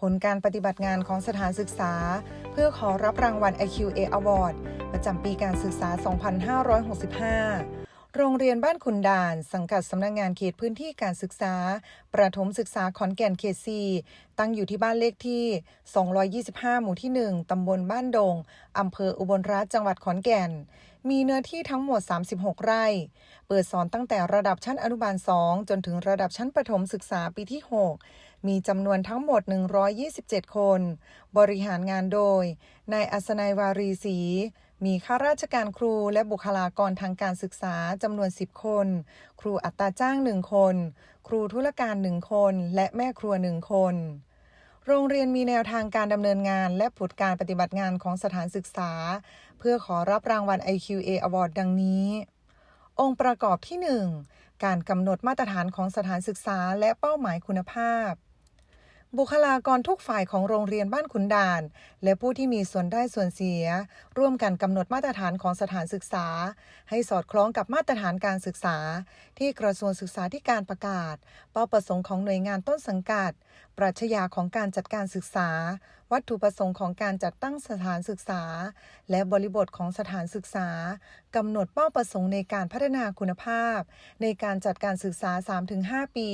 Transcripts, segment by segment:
ผลการปฏิบัติงานของสถานศึกษา เพื่อขอรับรางวัล IQA Award ประจำปีการศึกษา 2565 โรงเรียนบ้านขุนด่าน สังกัดสำนักงงานเขตพื้นที่การศึกษา ประถมศึกษาขอนแก่นเขต 4 ตั้งอยู่ที่บ้านเลขที่ 225 หมู่ที่ 1 ตำบลบ้านดง อำเภออุบลราชจังหวัดขอนแก่น มีเนื้อที่ทั้งหมด 36 ไร่ เปิดสอนตั้งแต่ระดับชั้นอนุบาล 2 จนถึงระดับชั้นประถมศึกษาปีที่ 6 มีจำนวนทั้งหมด 127 คน บริหารงานโดย นายอัศนัยวารีศรีมีข้าราชการครูและบุคลากรทางการศึกษาจำนวน 10 คน ครูอัตราจ้าง 1 คน ครูธุรการ 1 คน และแม่ครัว 1 คน โรงเรียนมีแนวทางการดำเนินงาน และผลการปฏิบัติงานของสถานศึกษา เพื่อขอรับรางวัล IQA Award ดังนี้ องค์ประกอบที่ 1 การกำหนดมาตรฐานของสถานศึกษาและเป้าหมายคุณภาพ บุคลากรทุกฝ่ายของโรงเรียนบ้านขุนด่าน และผู้ที่มีส่วนได้ส่วนเสีย ร่วมกันกำหนดมาตรฐานของสถานศึกษา ให้สอดคล้องกับมาตรฐานการศึกษา ที่กระทรวงศึกษาธิการประกาศ เป้าประสงค์ของหน่วยงานต้นสังกัด ปรัชญาของการจัดการศึกษา วัตถุประสงค์ของการจัดตั้งสถานศึกษา และบริบทของสถานศึกษากำหนดเป้าประสงค์ในการพัฒนาคุณภาพ ในการจัดการศึกษา 3-5 ปี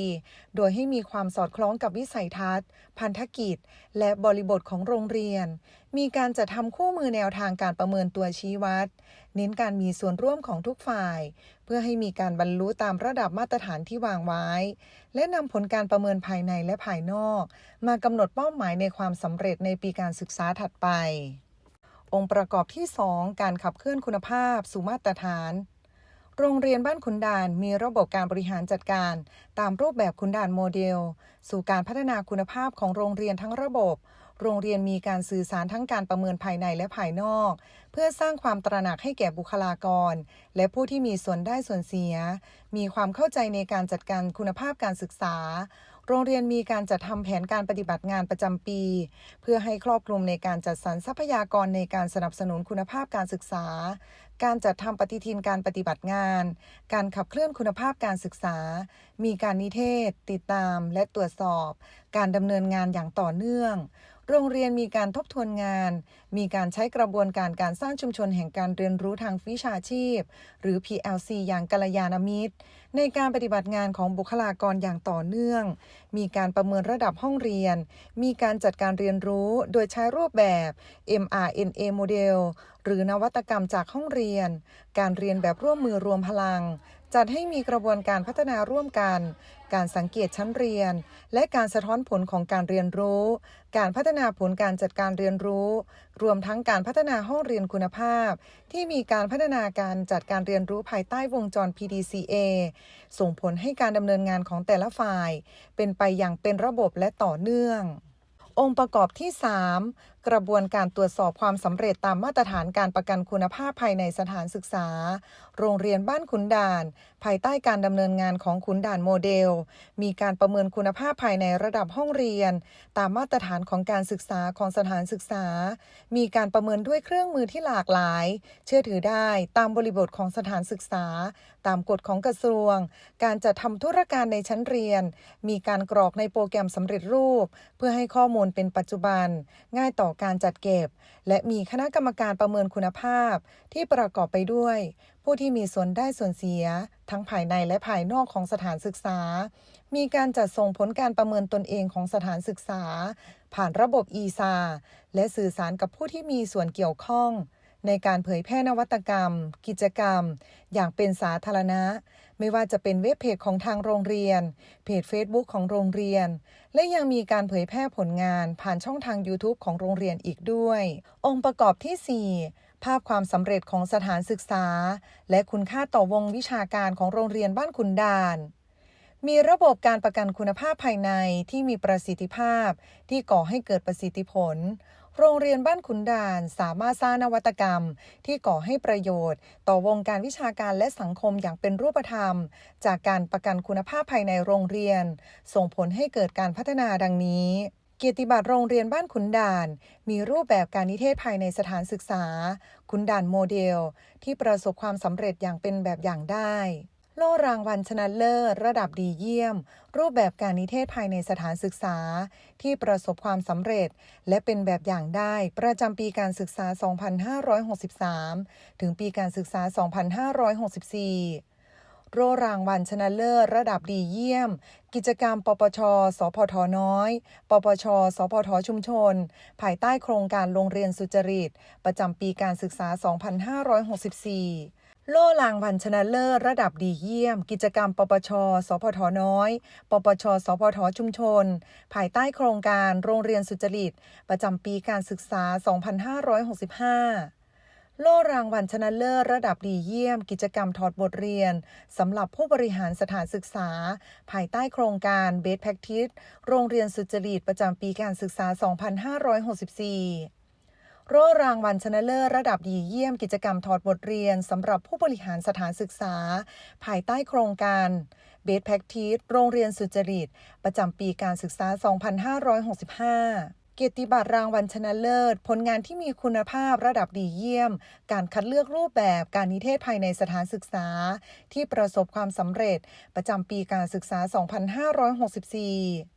โดยให้มีความสอดคล้องกับวิสัยทัศน์ พันธกิจ และบริบทของโรงเรียน มีการจัดทำคู่มือแนวทางการประเมินตัวชี้วัด เน้นการมีส่วนร่วมของทุกฝ่าย เพื่อให้มีการบรรลุตามระดับมาตรฐานที่วางไว้ และนำผลการประเมินภายในและภายนอก มากำหนดเป้าหมายในความสำเร็จในปีการศึกษาถัดไป องค์ประกอบที่ 2 การขับเคลื่อนคุณภาพสู่มาตรฐาน โรงเรียนบ้านขุนด่านมีระบบการบริหารจัดการ ตามรูปแบบขุนด่านโมเดล สู่การพัฒนาคุณภาพของโรงเรียนทั้งระบบ โรงเรียนมีการสื่อสารทั้งการประเมินภายในและภายนอก เพื่อสร้างความตระหนักให้แก่บุคลากร และผู้ที่มีส่วนได้ส่วนเสีย มีความเข้าใจในการจัดการคุณภาพการศึกษา โรงเรียนมีการจัดทำแผนการปฏิบัติงานประจำปี เพื่อให้ครอบคลุมในการจัดสรรทรัพยากรในการสนับสนุนคุณภาพการศึกษา การจัดทำปฏิทินการปฏิบัติงาน การขับเคลื่อนคุณภาพการศึกษา มีการนิเทศ ติดตาม และตรวจสอบ การดำเนินงานอย่างต่อเนื่อง โรงเรียนมีการทบทวนงาน มีการใช้กระบวนการการสร้างชุมชนแห่งการเรียนรู้ทางวิชาชีพ หรือ PLC อย่างกัลยาณมิตร ในการปฏิบัติงานของบุคลากรอย่างต่อเนื่อง มีการประเมินระดับห้องเรียน มีการจัดการเรียนรู้โดยใช้รูปแบบ mRNA โมเดลหรือนวัตกรรมจากห้องเรียน การเรียนแบบร่วมมือรวมพลัง จัดให้มีกระบวนการพัฒนาร่วมกัน การสังเกตชั้นเรียน และการสะท้อนผลของการเรียนรู้ การพัฒนาผลการจัดการเรียนรู้รวมทั้งการพัฒนาห้องเรียนคุณภาพ ที่มีการพัฒนาการจัดการเรียนรู้ภายใต้วงจร PDCA ส่งผลให้การดำเนินงานของแต่ละฝ่าย เป็นไปอย่างเป็นระบบและต่อเนื่ององค์ประกอบที่ 3 กระบวนการตรวจสอบความสำเร็จตามมาตรฐานการประกันคุณภาพภายในสถานศึกษา โรงเรียนบ้านขุนด่าน ภายใต้การดำเนินงานของขุนด่านโมเดล มีการประเมินคุณภาพภายในระดับห้องเรียน ตามมาตรฐานของการศึกษาของสถานศึกษา มีการประเมินด้วยเครื่องมือที่หลากหลาย เชื่อถือได้ตามบริบทของสถานศึกษา ตามกฎของกระทรวง การจัดทำธุรการในชั้นเรียน มีการกรอกในโปรแกรมสำเร็จรูป เพื่อให้ข้อมูลเป็นปัจจุบัน ง่ายต่อการจัดเก็บ และมีคณะกรรมการประเมินคุณภาพ ที่ประกอบไปด้วย ผู้ที่มีส่วนได้ส่วนเสีย ทั้งภายในและภายนอกของสถานศึกษา มีการจัดส่งผลการประเมินตนเองของสถานศึกษา ผ่านระบบ e-sa และสื่อสารกับผู้ที่มีส่วนเกี่ยวข้อง ในการเผยแพร่นวัตกรรม กิจกรรม อย่างเป็นสาธารณะ ไม่ว่าจะเป็นเว็บเพจของทางโรงเรียน เพจ Facebook ของโรงเรียน และยังมีการเผยแพร่ผลงานผ่านช่องทาง YouTube ของโรงเรียนอีกด้วย องค์ประกอบที่ 4ภาพความสำเร็จของสถานศึกษา และคุณค่าต่อวงวิชาการของโรงเรียนบ้านขุนดาน มีระบบการประกันคุณภาพภายในที่มีประสิทธิภาพที่ก่อให้เกิดประสิทธิผล โรงเรียนบ้านขุนด่านสามารถสร้างนวัตกรรม ที่ก่อให้ประโยชน์ ต่อวงการวิชาการและสังคมอย่างเป็นรูปธรรม จากการประกันคุณภาพภายในโรงเรียน ส่งผลให้เกิดการพัฒนาดังนี้เกียรติบัตรโรงเรียนบ้านขุนด่าน มีรูปแบบการนิเทศภายในสถานศึกษา ขุนด่านโมเดล ที่ประสบความสำเร็จอย่างเป็นแบบอย่างได้ โล่รางวัลชนะเลิศระดับดีเยี่ยม รูปแบบการนิเทศภายในสถานศึกษา ที่ประสบความสำเร็จ และเป็นแบบอย่างได้ประจำปีการศึกษา 2563 ถึงปีการศึกษา 2564โล่รางวัลชนะเลิศระดับดีเยี่ยม กิจกรรม ปปช สพทน้อย ปปช สพทชุมชน ภายใต้โครงการโรงเรียนสุจริต ประจำปีการศึกษา 2564 โล่รางวัลชนะเลิศระดับดีเยี่ยม กิจกรรม ปปช สพทน้อย ปปช สพทชุมชน ภายใต้โครงการโรงเรียนสุจริต ประจำปีการศึกษา 2565 โล่รางวัลชนะเลิศระดับดีเยี่ยม กิจกรรมถอดบทเรียนสำหรับผู้บริหารสถานศึกษา ภายใต้โครงการ Best Practice โรงเรียนสุจริตประจำปีการศึกษา 2564 โล่รางวัลชนะเลิศระดับดีเยี่ยมกิจกรรมถอดบทเรียนสำหรับผู้บริหารสถานศึกษา ภายใต้โครงการ Best Practice โรงเรียนสุจริต ประจำปีการศึกษา 2565เกียรติบัตรรางวัลชนะเลิศ ผลงานที่มีคุณภาพระดับดีเยี่ยม การคัดเลือกรูปแบบการนิเทศภายในสถานศึกษา ที่ประสบความสำเร็จประจำปีการศึกษา 2564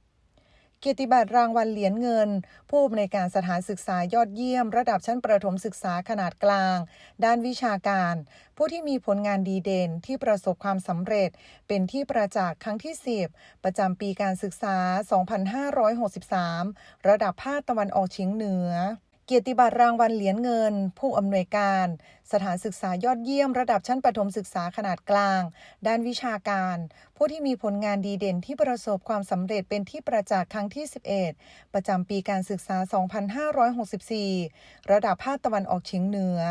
กียรติบัตรรางวัลเหรียญเงิน ผู้อำนวยการสถานศึกษายอดเยี่ยม ระดับชั้นประถมศึกษาขนาดกลาง ด้านวิชาการ ผู้ที่มีผลงานดีเด่นที่ประสบความสำเร็จ เป็นที่ประจักษ์ครั้งที่ 10 ประจำปีการศึกษา 2563 ระดับภาคตะวันออกเฉียงเหนือ เกียรติบัตรรางวัลเหรียญเงิน ผู้อำนวยการ สถานศึกษายอดเยี่ยมระดับชั้นประถมศึกษาขนาดกลาง ด้านวิชาการ ผู้ที่มีผลงานดีเด่นที่ประสบความสำเร็จเป็นที่ประจักษ์ครั้งที่ 11 ประจำปีการศึกษา 2564 ระดับภาคตะวันออกเฉียงเหนือ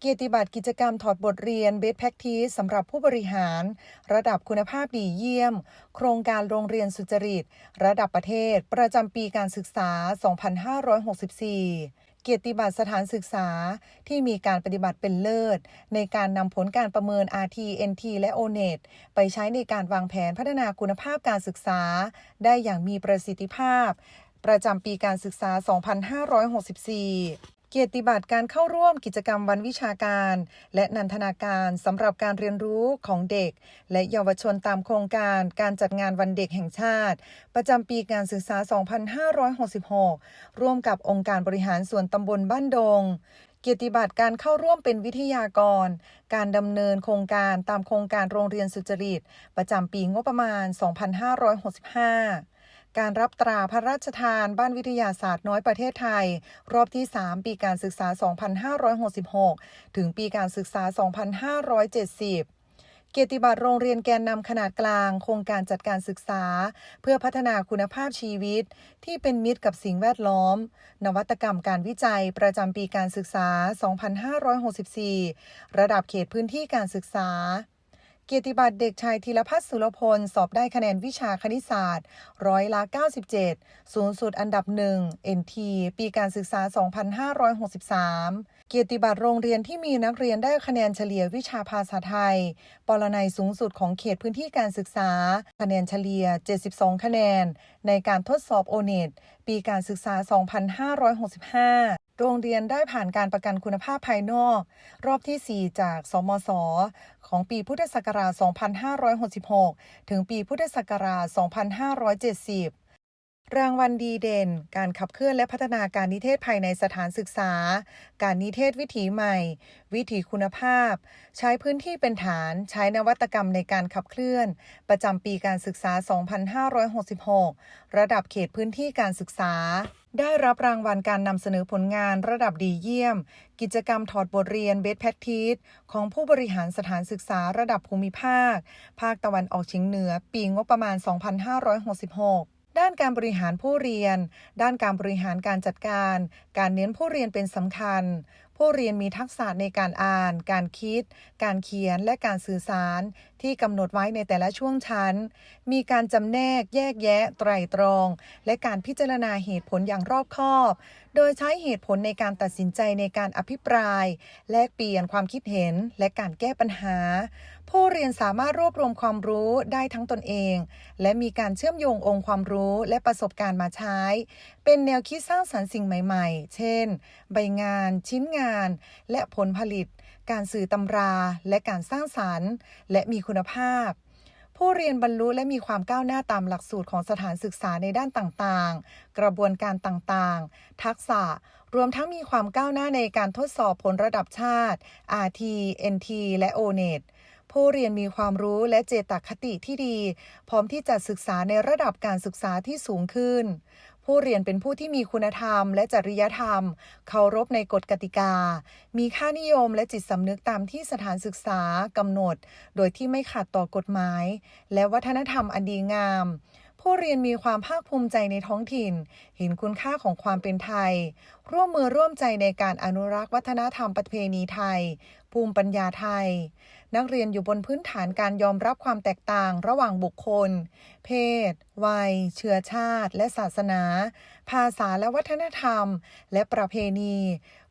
เกียรติบัตรกิจกรรมถอดบทเรียน Best Practice สำหรับผู้บริหาร ระดับคุณภาพดีเยี่ยม โครงการโรงเรียนสุจริต ระดับประเทศ ประจำปีการศึกษา 2564เกียรติบัตรสถานศึกษาที่มีการปฏิบัติเป็นเลิศ ในการนำผลการประเมิน RT NT และ ONET ไปใช้ในการวางแผนพัฒนาคุณภาพการศึกษา ได้อย่างมีประสิทธิภาพ ประจำปีการศึกษา 2564 เกียรติบัตรการเข้าร่วมกิจกรรมวันวิชาการ และนันทนาการสำหรับการเรียนรู้ของเด็ก และเยาวชนตามโครงการการจัดงานวันเด็กแห่งชาติ ประจำปีการศึกษา 2566 ร่วมกับองค์การบริหารส่วนตำบลบ้านดงเกียรติบัตรการเข้าร่วมเป็นวิทยากร การดำเนินโครงการตามโครงการโรงเรียนสุจริต ประจำปีงบประมาณ 2565 การรับตราพระราชทานบ้านวิทยาศาสตร์น้อยประเทศไทย รอบที่ 3 ปีการศึกษา 2566 ถึงปีการศึกษา 2570เกียรติบัตรโรงเรียนแกนนำขนาดกลาง โครงการจัดการศึกษา เพื่อพัฒนาคุณภาพชีวิต ที่เป็นมิตรกับสิ่งแวดล้อม นวัตกรรมการวิจัยประจำปีการศึกษา 2564 ระดับเขตพื้นที่การศึกษา เกียรติบัตรเด็กชายธีรพัฒน์สุรพล สอบได้คะแนนวิชาคณิตศาสตร์ ร้อยละ97 สูงสุดอันดับหนึ่ง NT ปีการศึกษา 2563 เกียรติบัตรโรงเรียนที่มีนักเรียนได้คะแนนเฉลี่ยวิชาภาษาไทย ปรนัยสูงสุดของเขตพื้นที่การศึกษา คะแนนเฉลี่ย 72 คะแนน ในการทดสอบโอเน็ตปีการศึกษา 2565โรงเรียนได้ผ่านการประกันคุณภาพภายนอก รอบที่ 4 จาก สมศของปีพุทธศักราช 2566 ถึงปีพุทธศักราช 2570 รางวัลดีเด่น การขับเคลื่อนและพัฒนาการนิเทศภายในสถานศึกษา การนิเทศวิถีใหม่ วิถีคุณภาพ ใช้พื้นที่เป็นฐาน ใช้นวัตกรรมในการขับเคลื่อน ประจำปีการศึกษา 2566 ระดับเขตพื้นที่การศึกษา ได้รับรางวัลการนำเสนอผลงานระดับดีเยี่ยม กิจกรรมถอดบทเรียน Best Practice ของผู้บริหารสถานศึกษาระดับภูมิภาค ภาคตะวันออกเฉียงเหนือ ปีงบประมาณ 2566 ด้านการบริหารผู้เรียน ด้านการบริหารการจัดการ การเน้นผู้เรียนเป็นสำคัญ ผู้เรียนมีทักษะในการอ่าน การคิด การเขียนและการสื่อสาร ที่กำหนดไว้ในแต่ละช่วงชั้น มีการจำแนก แยกแยะ ไตรตรอง และการพิจารณาเหตุผลอย่างรอบคอบ โดยใช้เหตุผลในการตัดสินใจในการอภิปราย แลกเปลี่ยนความคิดเห็นและการแก้ปัญหา ผู้เรียนสามารถรวบรวมความรู้ได้ทั้งตนเอง และมีการเชื่อมโยงองค์ความรู้และประสบการณ์มาใช้ เป็นแนวคิดสร้างสรรค์สิ่งใหม่ ๆ เช่น ใบงาน ชิ้นงาน และผลผลิต การสื่อตำรา และการสร้างสรรค์ และมีคุณภาพ ผู้เรียนบรรลุและมีความก้าวหน้าตามหลักสูตรของสถานศึกษาในด้านต่างๆ กระบวนการต่างๆ ทักษะรวมทั้งมีความก้าวหน้าในการทดสอบผลระดับชาติ RT NT และ ONET ผู้เรียนมีความรู้และเจตคติที่ดี พร้อมที่จะศึกษาในระดับการศึกษาที่สูงขึ้น ผู้เรียนเป็นผู้ที่มีคุณธรรมและจริยธรรม เคารพในกฎกติกา มีค่านิยมและจิตสำนึกตามที่สถานศึกษากำหนด โดยที่ไม่ขัดต่อกฎหมาย และวัฒนธรรมอันดีงามผู้เรียนมีความภาคภูมิใจในท้องถิ่น เห็นคุณค่าของความเป็นไทย ร่วมมือร่วมใจในการอนุรักษ์วัฒนธรรมประเพณีไทย ภูมิปัญญาไทย นักเรียนอยู่บนพื้นฐานการยอมรับความแตกต่างระหว่างบุคคล เพศ วัย เชื้อชาติ และศาสนา ภาษาและวัฒนธรรม และประเพณี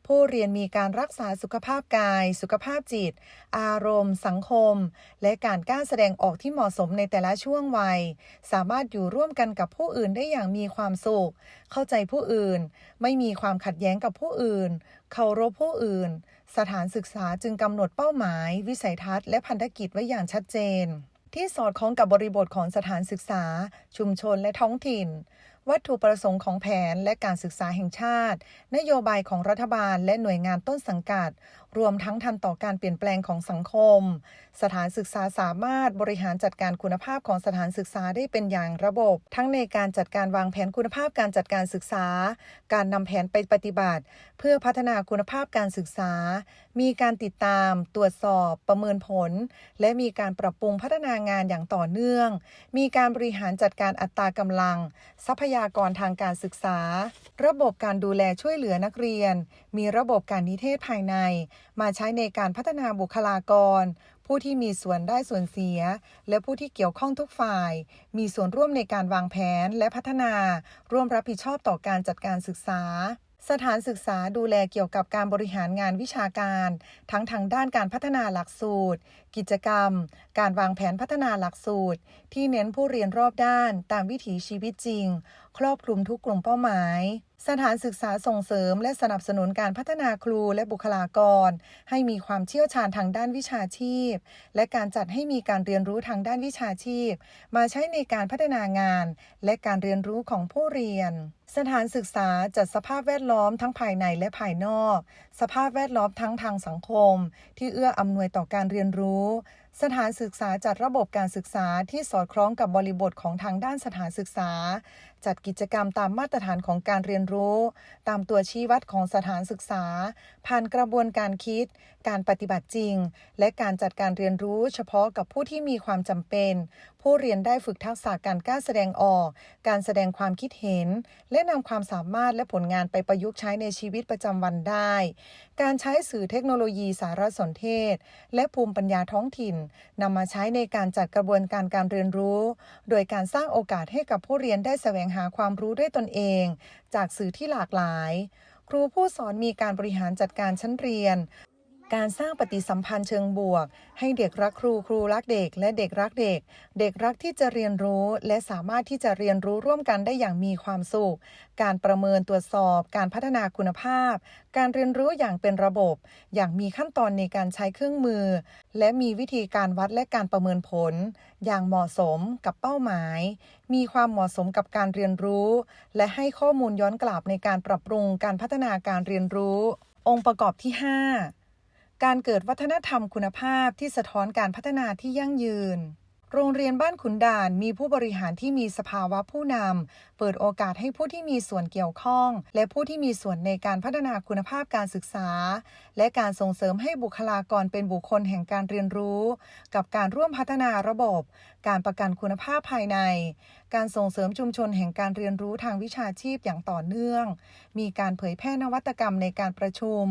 ผู้เรียนมีการรักษาสุขภาพกาย สุขภาพจิต อารมณ์ สังคม และการกล้าแสดงออกที่เหมาะสมในแต่ละช่วงวัย สามารถอยู่ร่วมกันกับผู้อื่นได้อย่างมีความสุข เข้าใจผู้อื่น ไม่มีความขัดแย้งกับผู้อื่น เคารพผู้อื่น สถานศึกษาจึงกำหนดเป้าหมาย วิสัยทัศน์และพันธกิจไว้อย่างชัดเจน ที่สอดคล้องกับบริบทของสถานศึกษา ชุมชนและท้องถิ่น วัตถุประสงค์ของแผนและการศึกษาแห่งชาติ นโยบายของรัฐบาลและหน่วยงานต้นสังกัด รวมทั้งทันต่อการเปลี่ยนแปลงของสังคม สถานศึกษาสามารถบริหารจัดการคุณภาพของสถานศึกษาได้เป็นอย่างระบบ ทั้งในการจัดการวางแผนคุณภาพการจัดการศึกษา การนำแผนไปปฏิบัติ เพื่อพัฒนาคุณภาพการศึกษา มีการติดตาม ตรวจสอบ ประเมินผล และมีการปรับปรุงพัฒนางานอย่างต่อเนื่อง มีการบริหารจัดการอัตรากำลัง ทรัพยากรทางการศึกษา ระบบการดูแลช่วยเหลือนักเรียน มีระบบการนิเทศภายใน มาใช้ในการพัฒนาบุคลากร ผู้ที่มีส่วนได้ส่วนเสีย และผู้ที่เกี่ยวข้องทุกฝ่าย มีส่วนร่วมในการวางแผนและพัฒนา ร่วมรับผิดชอบต่อการจัดการศึกษา สถานศึกษาดูแลเกี่ยวกับการบริหารงานวิชาการ ทั้งทางด้านการพัฒนาหลักสูตร กิจกรรม การวางแผนพัฒนาหลักสูตร ที่เน้นผู้เรียนรอบด้านตามวิถีชีวิตจริง ครอบคลุมทุกกลุ่มเป้าหมาย สถานศึกษาส่งเสริม และสนับสนุนการพัฒนาครูและบุคลากร ให้มีความเชี่ยวชาญทางด้านวิชาชีพ และการจัดให้มีการเรียนรู้ทางด้านวิชาชีพ มาใช้ในการพัฒนางาน และการเรียนรู้ของผู้เรียน สถานศึกษาจัดสภาพแวดล้อมทั้งภายในและภายนอก สภาพแวดล้อมทั้งทางสังคม ที่เอื้ออำนวยต่อการเรียนรู้ สถานศึกษาจัดระบบการศึกษาที่สอดคล้องกับบริบทของทางด้านสถานศึกษาจัดกิจกรรมตามมาตรฐานของการเรียนรู้ ตามตัวชี้วัดของสถานศึกษา ผ่านกระบวนการคิด การปฏิบัติจริง และการจัดการเรียนรู้เฉพาะกับผู้ที่มีความจำเป็น ผู้เรียนได้ฝึกทักษะการกล้าแสดงออก การแสดงความคิดเห็น และนำความสามารถและผลงานไปประยุกต์ใช้ในชีวิตประจำวันได้ การใช้สื่อเทคโนโลยีสารสนเทศ และภูมิปัญญาท้องถิ่นนำมาใช้ในการจัดกระบวนการการเรียนรู้ โดยการสร้างโอกาสให้กับผู้เรียนได้แสวงหาความรู้ด้วยตนเอง จากสื่อที่หลากหลาย ครูผู้สอนมีการบริหารจัดการชั้นเรียน การสร้างปฏิสัมพันธ์เชิงบวก ให้เด็กรักครูครูรักเด็ก และเด็กรักเด็ก เด็กรักที่จะเรียนรู้ และสามารถที่จะเรียนรู้ร่วมกันได้อย่างมีความสุข การประเมินตรวจสอบ การพัฒนาคุณภาพ การเรียนรู้อย่างเป็นระบบ อย่างมีขั้นตอนในการใช้เครื่องมือ และมีวิธีการวัดและการประเมินผล อย่างเหมาะสมกับเป้าหมาย มีความเหมาะสมกับการเรียนรู้ และให้ข้อมูลย้อนกลับในการปรับปรุงการพัฒนาการเรียนรู้ องค์ประกอบที่ 5 การเกิดวัฒนธรรมคุณภาพที่สะท้อนการพัฒนาที่ยั่งยืน โรงเรียนบ้านขุนด่านมีผู้บริหารที่มีสภาวะผู้นำ เปิดโอกาสให้ผู้ที่มีส่วนเกี่ยวข้อง และผู้ที่มีส่วนในการพัฒนาคุณภาพการศึกษา และการส่งเสริมให้บุคลากรเป็นบุคคลแห่งการเรียนรู้ กับการร่วมพัฒนาระบบ การประกันคุณภาพภายใน การส่งเสริมชุมชนแห่งการเรียนรู้ทางวิชาชีพอย่างต่อเนื่อง มีการเผยแพร่นวัตกรรมในการประชุม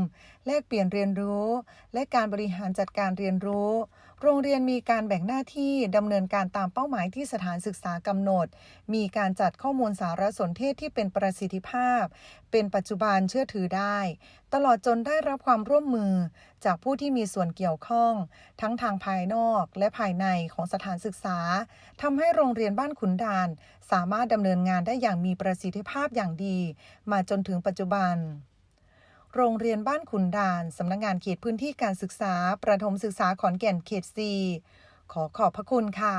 แลกเปลี่ยนเรียนรู้ และการบริหารจัดการเรียนรู้ โรงเรียนมีการแบ่งหน้าที่ดำเนินการตามเป้าหมายที่สถานศึกษากำหนด มีการจัดข้อมูลสารสนเทศที่เป็นประสิทธิภาพ เป็นปัจจุบันเชื่อถือได้ ตลอดจนได้รับความร่วมมือ จากผู้ที่มีส่วนเกี่ยวข้อง ทั้งทางภายนอกและภายในของสถานศึกษาทำให้โรงเรียนบ้านขุนด่าน สามารถดำเนินงานได้อย่างมีประสิทธิภาพอย่างดี มาจนถึงปัจจุบัน โรงเรียนบ้านขุนด่าน สำนักงงานเขตพื้นที่การศึกษา ประถมศึกษาขอนแก่นเขต 4 ขอขอบพระคุณค่ะ